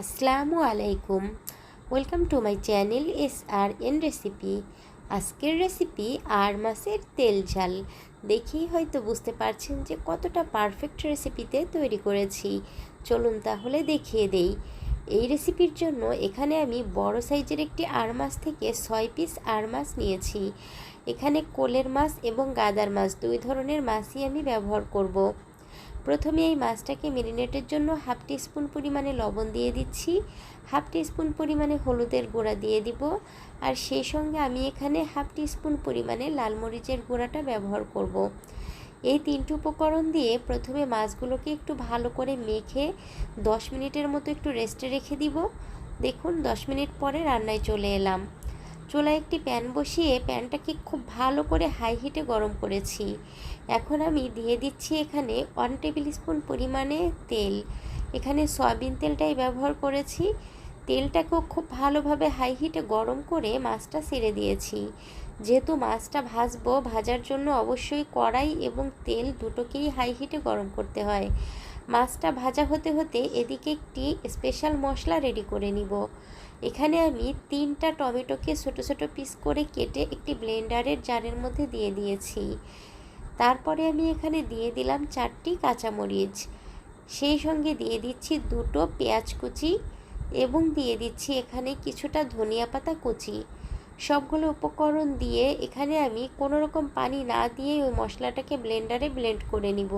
আসসালামু আলাইকুম। Welcome to my channel S R N recipe আজকের রেসিপি আর মাছের তেল ঝাল। দেখেই হয়তো বুঝতে পারছেন যে কতটা পারফেক্ট রেসিপিতে তৈরি করেছি। চলুন তাহলে দেখিয়ে দেই। এই রেসিপির জন্য এখানে আমি বড় সাইজের একটি আর মাছ থেকে ছয় পিস আর মাছ নিয়েছি। এখানে কোলের মাছ এবং গাদার মাছ, দুই ধরনের মাছই আমি ব্যবহার করব। প্রথমে এই মাছটাকে মেরিনেটের জন্য হাফ স্পুন পরিমাণে লবণ দিয়ে দিচ্ছি। হাফ স্পুন পরিমাণে হলুদের গুঁড়া দিয়ে দিব। আর সেই সঙ্গে আমি এখানে হাফ স্পুন পরিমাণে লাল মরিচের গুঁড়াটা ব্যবহার করব। এই তিনটি উপকরণ দিয়ে প্রথমে মাছগুলোকে একটু ভালো করে মেখে দশ মিনিটের মতো একটু রেস্টে রেখে দিব। দেখুন, দশ মিনিট পরে রান্নায় চলে এলাম। চুলায় একটি প্যান বসিয়ে প্যানটাকে খুব ভালো করে হাই হিটে গরম করেছি। এখন আমি দিয়ে দিচ্ছি এখানে ওয়ান টেবিল স্পুন পরিমাণে তেল। এখানে সয়াবিন তেলটাই ব্যবহার করেছি। তেলটাকেও খুব ভালোভাবে হাই হিটে গরম করে মাছটা ছেড়ে দিয়েছি। যেহেতু মাছটা ভাজবো, ভাজার জন্য অবশ্যই কড়াই এবং তেল দুটোকেই হাই হিটে গরম করতে হয়। মাছটা ভাজা হতে হতে এদিকে একটি স্পেশাল মশলা রেডি করে নিব। এখানে আমি তিনটা টমেটোকে ছোটো ছোটো পিস করে কেটে একটি ব্লেন্ডারের জারের মধ্যে দিয়ে দিয়েছি। তারপরে আমি এখানে দিয়ে দিলাম চারটি কাঁচামরিচ। সেই সঙ্গে দিয়ে দিচ্ছি দুটো পেঁয়াজ কুচি এবং দিয়ে দিচ্ছি এখানে কিছুটা ধনিয়া পাতা কুচি। সবগুলো উপকরণ দিয়ে এখানে আমি কোনো রকম পানি না দিয়ে ওই মশলাটাকে ব্লেন্ডারে ব্লেন্ড করে নিব।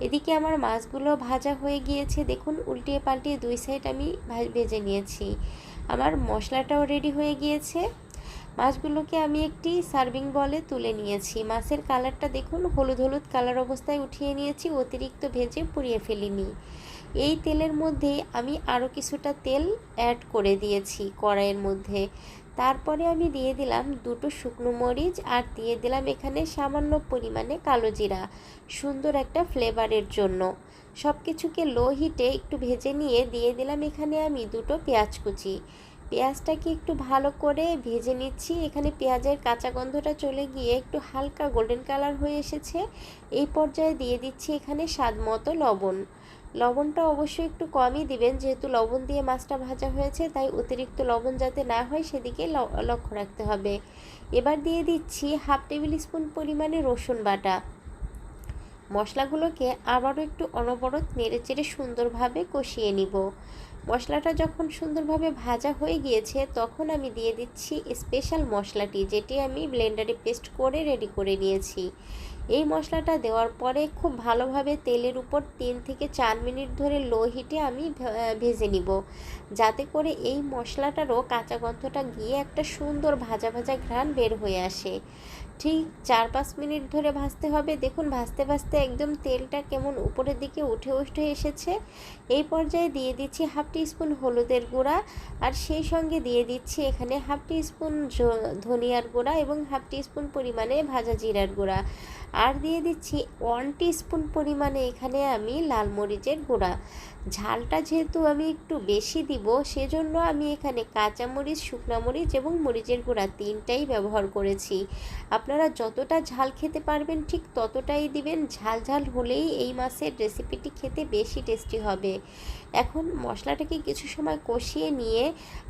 এদিকে আমার মাছগুলো ভাজা হয়ে গিয়েছে। দেখুন, উল্টিয়ে পাল্টিয়ে দুই সাইড আমি ভেজে নিয়েছি। আমার মশলাটাও রেডি হয়ে গিয়েছে। মাছগুলোকে আমি একটি সার্ভিং বলে তুলে নিয়েছি। মাছের কালারটা দেখুন, হলুদ হলুদ কালার অবস্থায় উঠিয়ে নিয়েছি। অতিরিক্ত ভেজে পুড়িয়ে ফেলিনি। এই তেলের মধ্যে আমি আরও কিছুটা তেল অ্যাড করে দিয়েছি কড়াইয়ের মধ্যে। তারপরে আমি দিয়ে দিলাম দুটো শুকনো মরিচ আর দিয়ে দিলাম এখানে সামান্য পরিমাণে কালো জিরা, সুন্দর একটা ফ্লেভারের জন্য। সব কিছুকে লো হিটে একটু ভেজে নিয়ে দিয়ে দিলাম এখানে আমি দুটো পেঁয়াজ কুচি। পেঁয়াজটাকে একটু ভালো করে ভেজে নিচ্ছি। এখানে পেঁয়াজের কাঁচা গন্ধটা চলে গিয়ে একটু হালকা গোল্ডেন কালার হয়ে এসেছে। এই পর্যায়ে দিয়ে দিচ্ছি এখানে স্বাদ মতো লবণ। লবণটা অবশ্যই একটু কমই দিবেন। যেহেতু লবণ দিয়ে মাছটা ভাজা হয়েছে, তাই অতিরিক্ত লবণ যাতে না হয় সেদিকে লক্ষ্য রাখতে হবে। এবার দিয়ে দিচ্ছি হাফ টেবিল স্পুন পরিমাণে রসুন বাটা। মশলাগুলোকে আবারও একটু অনবরত নেড়ে চেড়ে সুন্দরভাবে কষিয়ে নিব। মশলাটা যখন সুন্দরভাবে ভাজা হয়ে গিয়েছে, তখন আমি দিয়ে দিচ্ছি স্পেশাল মশলাটি, যেটি আমি ব্লেন্ডারে পেস্ট করে রেডি করে নিয়েছি। এই মশলাটা দেওয়ার পরে খুব ভালোভাবে তেলের উপর তিন থেকে চার মিনিট ধরে লো হিটে আমি ভেজে নিব। যাতে করে এই মশলাটারও কাঁচা গন্ধটা গিয়ে একটা সুন্দর ভাজা ভাজা ঘ্রাণ বের হয়ে আসে। ঠিক চার পাঁচ মিনিট ধরে ভাজতে হবে। দেখুন, ভাজতে ভাজতে একদম তেলটা কেমন উপরের দিকে উঠে উঠে এসেছে। এই পর্যায়ে দিয়ে দিচ্ছি হাফ স্পুন হলুদের গুঁড়া আর সেই সঙ্গে দিয়ে দিচ্ছি এখানে হাফ স্পুন ধনিয়ার গুঁড়া এবং হাফ স্পুন পরিমাণে ভাজা জিরার গুঁড়া। আর দিয়ে দিচ্ছি ওয়ান স্পুন পরিমাণে এখানে আমি লাল মরিচের গুঁড়া। ঝালটা যেহেতু আমি একটু বেশি দিব, সেজন্য আমি এখানে কাঁচা মরিচ, শুকনা মরিচ এবং মরিচের গুঁড়া তিনটাই ব্যবহার করেছি। আপনারা যতটা ঝাল খেতে পারবেন ঠিক ততটাই দিবেন। ঝাল ঝাল হলেই এই মাছের রেসিপিটি খেতে বেশি টেস্টি হবে। এখন মশলাটাকে কিছু সময় কষিয়ে নিয়ে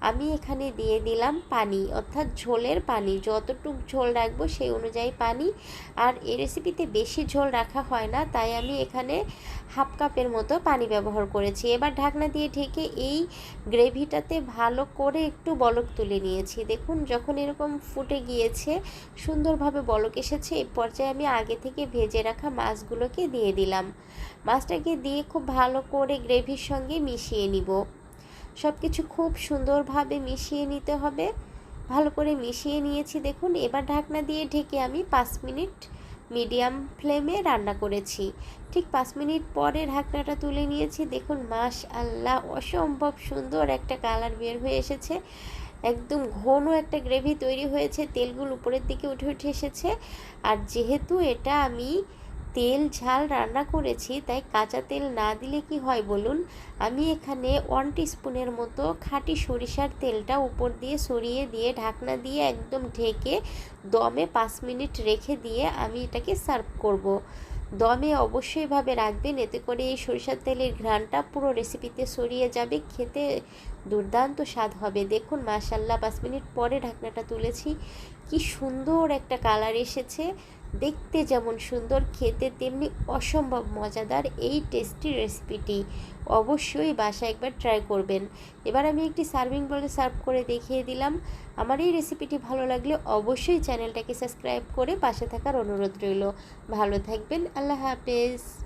আমি এখানে দিয়ে দিলাম পানি, অর্থাৎ ঝোলের পানি। যতটুক ঝোল রাখব সেই অনুযায়ী পানি। আর এই রেসিপিতে বেশি ঝোল রাখা হয় না, তাই আমি এখানে হাফ কাপের মতো পানি ব্যবহার করেছি। এবার ঢাকনা দিয়ে ঢেকে এই গ্রেভিটাতে ভালো করে একটু বলক তুলে নিয়েছি। দেখুন, যখন এরকম ফুটে গিয়েছে, সুন্দরভাবে বলক এসেছে এই পর্যায়ে আমি আগে থেকে ভেজে রাখা মাছগুলোকে দিয়ে দিলাম। মাছটাকে দিয়ে খুব ভালো করে গ্রেভির সঙ্গে মিশিয়ে নিব। সব কিছু খুব সুন্দরভাবে মিশিয়ে নিতে হবে। ভালো করে মিশিয়ে নিয়েছি, দেখুন। এবার ঢাকনা দিয়ে ঢেকে আমি পাঁচ মিনিট মিডিয়াম ফ্লেমে রান্না করেছি। ঠিক পাঁচ মিনিট পরে ঢাকনাটা তুলে নিয়েছি। দেখুন মাস আল্লাহ অসম্ভব সুন্দর একটা কালার বের হয়ে এসেছে। একদম ঘন একটা গ্রেভি তৈরি হয়েছে। তেলগুলো উপরের দিকে উঠে উঠে এসেছে। আর যেহেতু এটা আমি তেল, ঝাল রান্না করেছি, তাই কাঁচা তেল না দিলে কি হয় বলুন? আমি এখানে ওয়ান স্পুনের মতো খাঁটি সরিষার তেলটা উপর দিয়ে সরিয়ে দিয়ে ঢাকনা দিয়ে একদম ঢেকে দমে পাঁচ মিনিট রেখে দিয়ে আমি এটাকে সার্ভ করব। দমে অবশ্যইভাবে রাখবেন, এতে করে এই সরিষার তেলের ঘ্রাণটা পুরো রেসিপিতে ছড়িয়ে যাবে, খেতে দুর্দান্ত স্বাদ হবে। দেখুন মাশাল্লাহ পাঁচ মিনিট পরে ঢাকনাটা তুলেছি। কি সুন্দর একটা কালার এসেছে। দেখতে যেমন সুন্দর, খেতে তেমনি অসম্ভব মজাদার এই টেস্টি রেসিপিটি অবশ্যই বাসায় একবার ট্রাই করবেন। এবার আমি একটি সার্ভিং বলে সার্ভ করে দেখিয়ে দিলাম। আমার এই রেসিপিটি ভালো লাগলে অবশ্যই চ্যানেলটাকে সাবস্ক্রাইব করে পাশে থাকার অনুরোধ রইল। ভালো থাকবেন, আল্লাহ হাফেজ।